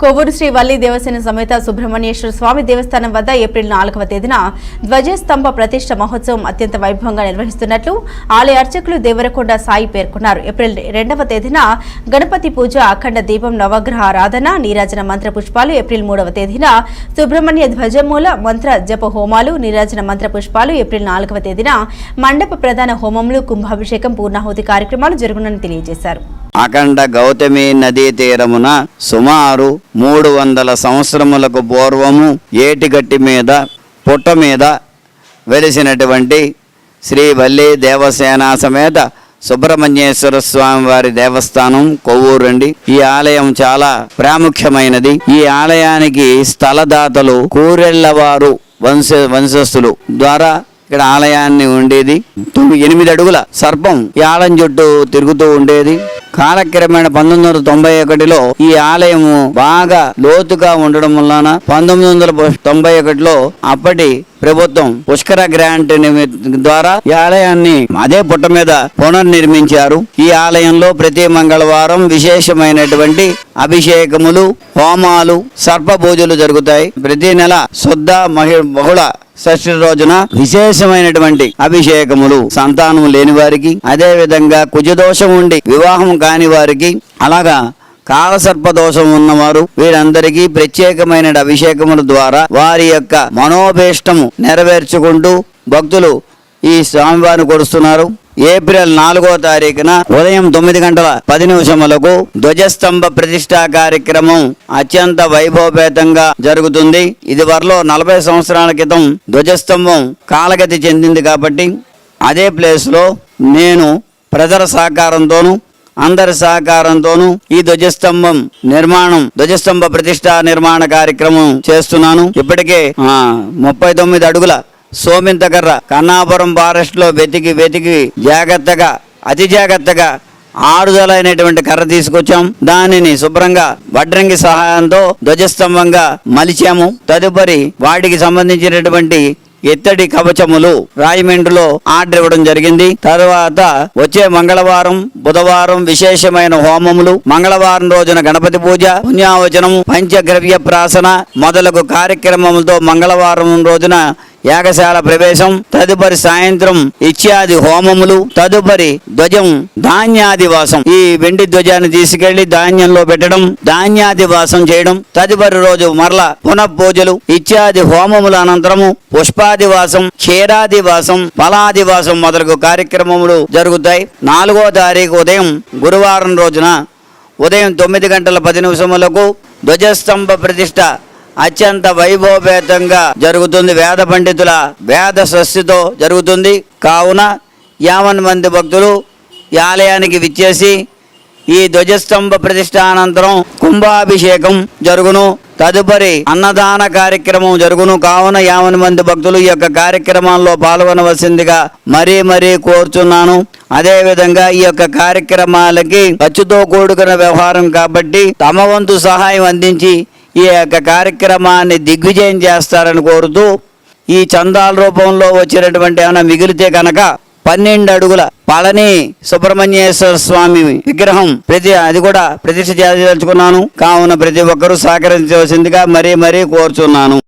కొవ్వూరు శ్రీ వల్లి దేవసేన సమేత సుబ్రహ్మణ్యేశ్వర స్వామి దేవస్థానం వద్ద ఏప్రిల్ నాలుగవ తేదీన ధ్వజస్తంభ ప్రతిష్ట మహోత్సవం అత్యంత వైభవంగా నిర్వహిస్తున్నట్లు ఆలయ అర్చకులు దేవరకొండ సాయి పేర్కొన్నారు. ఏప్రిల్ రెండవ తేదీన గణపతి పూజ అఖండ దీపం నవగ్రహ ఆరాధన నీరాజన మంత్ర పుష్పాలు ఏప్రిల్ మూడవ తేదీన సుబ్రహ్మణ్య ధ్వజమూల మంత్ర జప హోమాలు నీరాజన మంత్ర పుష్పాలు ఏప్రిల్ నాలుగవ తేదీన మండప ప్రధాన హోమములు కుంభాభిషేకం పూర్ణాహుతి కార్యక్రమాలు జరుగునని తెలియజేశారు. అఖండ గౌతమి నదీ తీరమున సుమారు మూడు వందల సంవత్సరములకు పూర్వము ఏటిగట్టి మీద పుట్ట మీద వెలిసినటువంటి శ్రీ వల్లి దేవసేన సమేత సుబ్రహ్మణ్యేశ్వర స్వామి వారి దేవస్థానం కొవ్వూరండి ఈ ఆలయం చాలా ప్రాముఖ్యమైనది. ఈ ఆలయానికి స్థలదాతలు కూరెళ్ళవారు వంశ వంశస్థులు ద్వారా ఇక్కడ ఆలయాన్ని ఉండేది. తొమ్మిది ఎనిమిది అడుగుల సర్పం ఈ ఆలయం చుట్టూ తిరుగుతూ ఉండేది. కాలక్రమేణ పంతొమ్మిది వందల తొంభై ఒకటిలో ఈ ఆలయము బాగా లోతుగా ఉండడం వలన పంతొమ్మిది వందల తొంభై ఒకటిలో అప్పటి ప్రభుత్వం పుష్కర గ్రాంట్ ద్వారా ఈ ఆలయాన్ని అదే పుట్ట మీద పునర్నిర్మించారు. ఈ ఆలయంలో ప్రతి మంగళవారం విశేషమైనటువంటి అభిషేకములు హోమాలు సర్ప పూజలు జరుగుతాయి. ప్రతి నెల శుద్ధ మహి బహుళ షష్ఠి రోజున విశేషమైనటువంటి అభిషేకములు సంతానం లేని వారికి అదే విధంగా కుజదోషం ఉండి వివాహం కాని వారికి అలాగా కాలసర్ప దోషం ఉన్నవారు వీరందరికీ ప్రత్యేకమైన అభిషేకముల ద్వారా వారి యొక్క మనోభీష్టము నెరవేర్చుకుంటూ భక్తులు ఈ స్వామివారిని కొడుస్తున్నారు ఏప్రిల్ నాలుగో తారీఖున ఉదయం తొమ్మిది గంటల పది నిమిషములకు ధ్వజస్తంభ ప్రతిష్టా కార్యక్రమం అత్యంత వైభవపేతంగా జరుగుతుంది. ఇది వరలో నలభై సంవత్సరాల క్రితం ధ్వజస్తంభం కాలగతి చెందింది కాబట్టి అదే ప్లేస్లో నేను ప్రజల సహకారంతోనూ అందరి సహకారంతోనూ ఈ ధ్వజస్తంభం నిర్మాణం ధ్వజస్తంభ ప్రతిష్ట నిర్మాణ కార్యక్రమం చేస్తున్నాను. ఇప్పటికే ముప్పై తొమ్మిది అడుగుల సోమింతకర్ర కన్నాపురం ఫారెస్ట్లో వెతికి వెతికి జాగ్రత్తగా అతి జాగ్రత్తగా ఆరుదలైనటువంటి కర్ర తీసుకొచ్చాం. దానిని శుభ్రంగా వడ్రంగి సహాయంతో ధ్వజస్తంభంగా మలిచాము. తదుపరి వాటికి సంబంధించినటువంటి ఎత్తడి కవచములు రాయమండ్రిలో ఆర్డర్ ఇవ్వడం జరిగింది. తర్వాత వచ్చే మంగళవారం బుధవారం విశేషమైన హోమములు. మంగళవారం రోజున గణపతి పూజ పుణ్యావచనం పంచగ్రవ్య ప్రాసన మొదలగు కార్యక్రమములతో మంగళవారం రోజున యాగశాల ప్రవేశం తదుపరి సాయంత్రం ఇత్యాది హోమములు తదుపరి ధ్వజం ధాన్యాదివాసం ఈ వెండి ధ్వజాన్ని తీసుకెళ్ళి ధాన్యంలో పెట్టడం ధాన్యాదివాసం చేయడం తదుపరి రోజు మరల పునః పూజలు ఇత్యాది హోమముల అనంతరము పుష్పాదివాసం క్షీరాదివాసం ఫలాదివాసం మొదలగు కార్యక్రమములు జరుగుతాయి. నాలుగో తారీఖు ఉదయం గురువారం రోజున ఉదయం తొమ్మిది గంటల పది నిమిషములకు ధ్వజస్తంభ ప్రతిష్ట అత్యంత వైభవపేతంగా జరుగుతుంది వేద పండితుల వేద స్వస్తితో జరుగుతుంది. కావున యావన్ మంది భక్తులు ఈ ఆలయానికి విచ్చేసి ఈ ధ్వజస్తంభ ప్రతిష్టానంతరం కుంభాభిషేకం జరుగును. తదుపరి అన్నదాన కార్యక్రమం జరుగును. కావున యావన్ మంది భక్తులు ఈ యొక్క కార్యక్రమాల్లో పాల్గొనవలసిందిగా మరీ మరీ కోరుచున్నాను. అదేవిధంగా ఈ యొక్క కార్యక్రమాలకి ఖర్చుతో కూడుకున్న వ్యవహారం కాబట్టి తమ వంతు సహాయం అందించి ఈ యొక్క కార్యక్రమాన్ని దిగ్విజయం చేస్తారని కోరుతూ ఈ చందాల రూపంలో వచ్చినటువంటి ఏమైనా మిగిలితే కనుక పన్నెండు అడుగుల పళని సుబ్రహ్మణ్యేశ్వర స్వామి విగ్రహం ప్రతి అది కూడా ప్రతిష్ఠ చేయదలుచుకున్నాను కావున ప్రతి ఒక్కరూ సహకరించవలసిందిగా మరీ మరీ కోరుచున్నాను.